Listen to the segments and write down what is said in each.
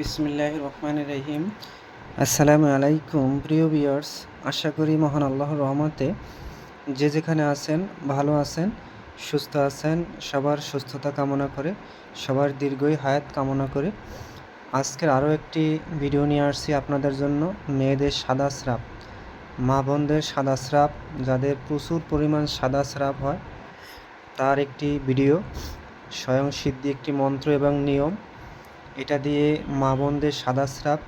বিসমিল্লাহ রহমান রহিম। আসসালামু আলাইকুম। প্রিয় বিয়ার্স আশা করি মহান আল্লাহর রহমতে যে যেখানে আছেন, ভালো আছেন, সুস্থ আছেন, সবার সুস্থতা কামনা করে, সবার দীর্ঘই হায়াত কামনা করে আজকের আরও একটি ভিডিও নিয়ে আসছি আপনাদের জন্য মেয়েদের সাদা স্রাব। মা বোনদের সাদা স্রাব, যাদের প্রচুর পরিমাণ সাদা স্রাব হয়, তার একটি ভিডিও, স্বয়ং সিদ্ধি একটি মন্ত্র এবং নিয়ম। এটা দিয়ে মা বোনদের সাদা স্রাব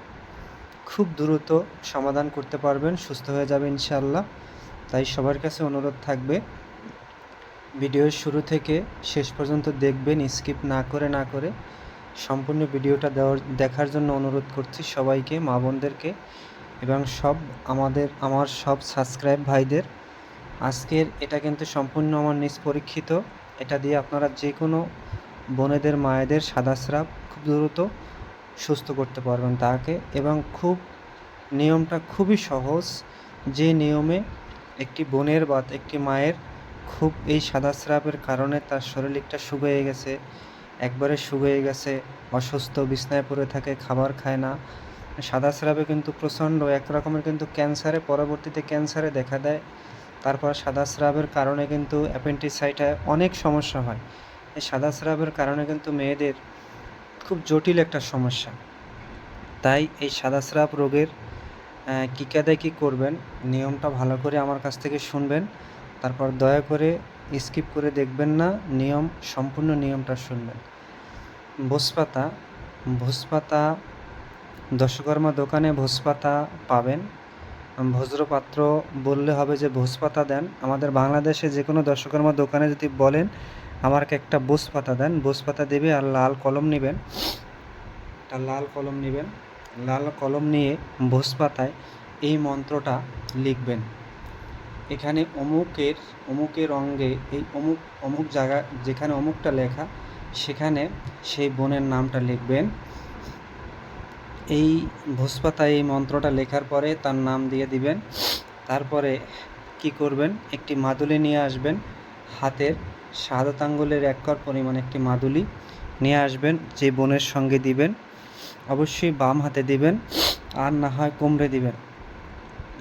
খুব দ্রুত সমাধান করতে পারবেন, সুস্থ হয়ে যাবে ইনশাল্লাহ তাই সবার কাছে অনুরোধ থাকবে, ভিডিওর শুরু থেকে শেষ পর্যন্ত দেখবেন, স্কিপ না করে না করে সম্পূর্ণ ভিডিওটা দেওয়ার, দেখার জন্য অনুরোধ করছি সবাইকে, মা বোনদেরকে এবং সব আমাদের, আমার সব সাবস্ক্রাইব ভাইদের। আজকের এটা কিন্তু সম্পূর্ণ আমার নিজ পরীক্ষিত, এটা দিয়ে আপনারা যে কোনো বোনেদের মায়েদের সাদা স্রাব খুব দ্রুত সুস্থ করতে পারবেন তাকে এবং খুব, নিয়মটা খুবই সহজ। যে নিয়মে একটি বোনের বা একটি মায়ের খুব এই সাদা স্রাবের কারণে তার শরীরটা শুকিয়ে গেছে, একবারে শুকিয়ে গেছে, অসুস্থ, বিছনায় পড়ে থাকে, খাবার খায় না। সাদা স্রাবে কিন্তু প্রচণ্ড, এক রকমের কিন্তু ক্যান্সারে, পরবর্তীতে ক্যান্সারে দেখা দেয়। তারপর সাদা স্রাবের কারণে কিন্তু অ্যাপেন্টিসাইটায় অনেক সমস্যা হয়। এই সাদা স্রাবের কারণে কিন্তু মেয়েদের খুব জটিল একটা সমস্যা। তাই এই সাদা স্রাব রোগের কী কাদায় কী করবেন, নিয়মটা ভালো করে আমার কাছ থেকে শুনবেন। তারপর দয়া করে স্কিপ করে দেখবেন না, নিয়ম, সম্পূর্ণ নিয়মটা শুনবেন। ভোজপাতা ভোজপাতা, দশকর্মা দোকানে ভোজপাতা পাবেন। ভজ্রপাত্র বললে হবে যে ভোজপাতা দেন। আমাদের বাংলাদেশে যে কোনো দশকর্মা দোকানে যদি বলেন আমাকে একটা বোস পাতা দেন। বোস পাতা দেবে আর লাল কলম নেবেন। একটা লাল কলম নেবেন। লাল কলম নিয়ে বোস পাতায় এই মন্ত্রটা লিখবেন। এখানে অমুকের অমুকের অঙ্গে এই অমুক অমুক জায়গা, যেখানে অমুকটা লেখা, সেখানে সেই বোনের নামটা লিখবেন। এই ভোজপাতায় এই মন্ত্রটা লেখার পরে তার নাম দিয়ে দিবেন। তারপরে কি করবেন? একটি মাদুলি নিয়ে আসবেন। হাতের শাহাদাত আঙ্গুলের এক কর পরিমাণ একটি মাদুলি নিয়ে আসবেন, যে বোনের সঙ্গে দিবেন, অবশ্যই বাম হাতে দিবেন, আর না হয় কোমরে দিবেন।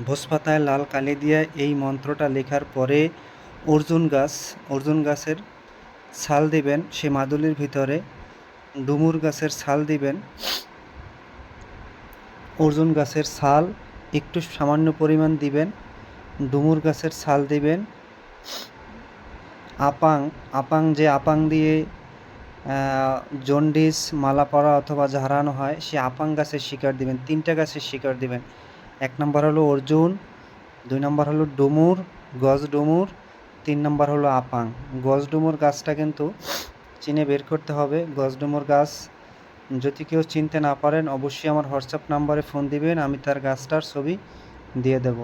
ভোজপাতায় লাল কালি দিয়ে এই মন্ত্রটা লেখার পরে অর্জুন গাছ, অর্জুন গাছের ছাল দিবেন, সে মাদুলির ভিতরে ডুমুর গাছের ছাল দিবেন। অর্জুন গাছের ছাল একটু সামান্য পরিমাণ দিবেন, ডুমুর গাছের ছাল দিবেন। আপাং আপাং যে আপাং দিয়ে জন্ডিস মালা অথবা ঝাড়ানো হয়, সে আপাং গাছের শিকার দিবেন, তিনটা গাছের শিকার দিবেন। এক নম্বর হলো অর্জুন, দুই নম্বর হলো ডুমুর, গজ ডুমুর, তিন নম্বর হলো আপাং। গজ ডুমুর গাছটা কিন্তু চিনে বের করতে হবে। গজ ডুমুর গাছ, যদি কেউ চিনতে না পারেন, অবশ্যই আমার হোয়াটসঅ্যাপ নাম্বারে ফোন দিবেন, আমি তার গাছটার ছবি দিয়ে দেব।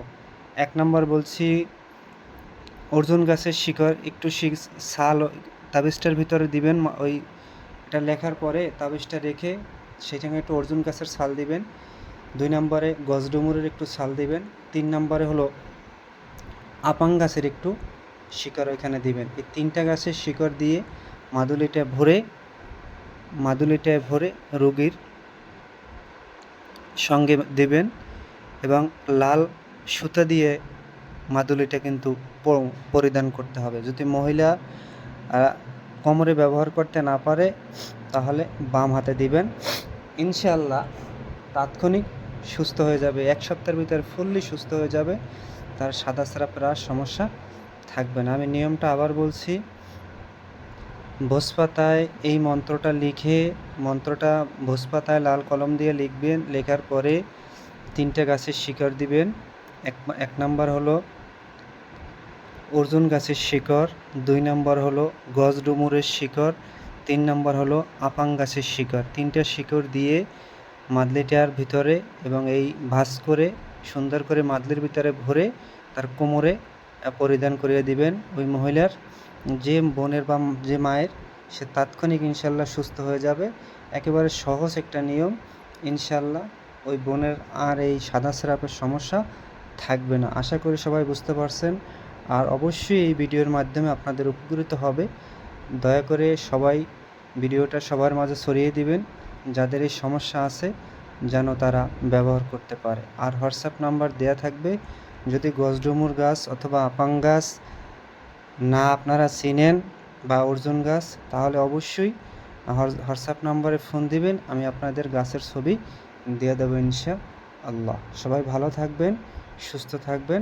এক নম্বর বলছি অর্জুন গাছের শিকড়, একটু ছাল তাবিজটার ভিতরে দিবেন ওই এটা লেখার পরে তাবিজটা রেখে সেখানে একটু অর্জুন গাছের ছাল দিবেন। দুই নম্বরে গজডুমুরের একটু ছাল দিবেন। তিন নম্বরে হলো আপাং গাছের একটু শিকড় ওইখানে দিবেন। এই তিনটা গাছের শিকড় দিয়ে মাদুলিটা ভরে মাদুলিটায় ভরে রোগীর সঙ্গে দেবেন এবং লাল সুতা দিয়ে মাদুলিটা কিন্তু পরিধান করতে হবে। যদি মহিলা কোমরে ব্যবহার করতে না পারে, তাহলে বাম হাতে দিবেন। ইনশাল্লাহ তাৎক্ষণিক সুস্থ হয়ে যাবে। এক সপ্তাহের ভিতরে ফুললি সুস্থ হয়ে যাবে। তার সাদা স্রাপের সমস্যা থাকবে না। আমি নিয়মটা আবার বলছি। ভোজপাতায় এই মন্ত্রটা লিখে, মন্ত্রটা ভোজপাতায় লাল কলম দিয়ে লিখবেন। লেখার পরে তিনটে গাছের শিকড় দিবেন। এক এক নাম্বার হলো অর্জুন গাছের শিকড়, দুই নম্বর হলো গজ ডুমুরের শিকড়, তিন নম্বর হলো আপাং গাছের শিকড়। তিনটা শিকড় দিয়ে মাদলিটার ভিতরে এবং এই ভাস করে, সুন্দর করে মাদলির ভিতরে ভরে তার কোমরে পরিধান করিয়ে দিবেন ওই মহিলার। যে বোনের বা যে মায়ের, সে তাৎক্ষণিক ইনশাল্লাহ সুস্থ হয়ে যাবে। একেবারে সহজ একটা নিয়ম, ইনশাল্লাহ ওই বোনের আর এই সাদা স্রাপের সমস্যা থাকবে না। আশা করি সবাই বুঝতে পারছেন। আর অবশ্যই এই ভিডিওর মাধ্যমে আপনাদের উপকৃত হবে। দয়া করে সবাই ভিডিওটা সবার মাঝে ছড়িয়ে দিবেন, যাদের এই সমস্যা আছে যেন তারা ব্যবহার করতে পারে। আর হোয়াটসঅ্যাপ নাম্বার দেয়া থাকবে। যদি গজডুমুর গাছ অথবা আপাং গাছ না আপনারা চিনেন বা অর্জুন গাছ, তাহলে অবশ্যই হোয়াটসঅ্যাপ নাম্বারে ফোন দিবেন, আমি আপনাদের গাছের ছবি দিয়ে দেবো ইনশা আল্লাহ সবাই ভালো থাকবেন, সুস্থ থাকবেন।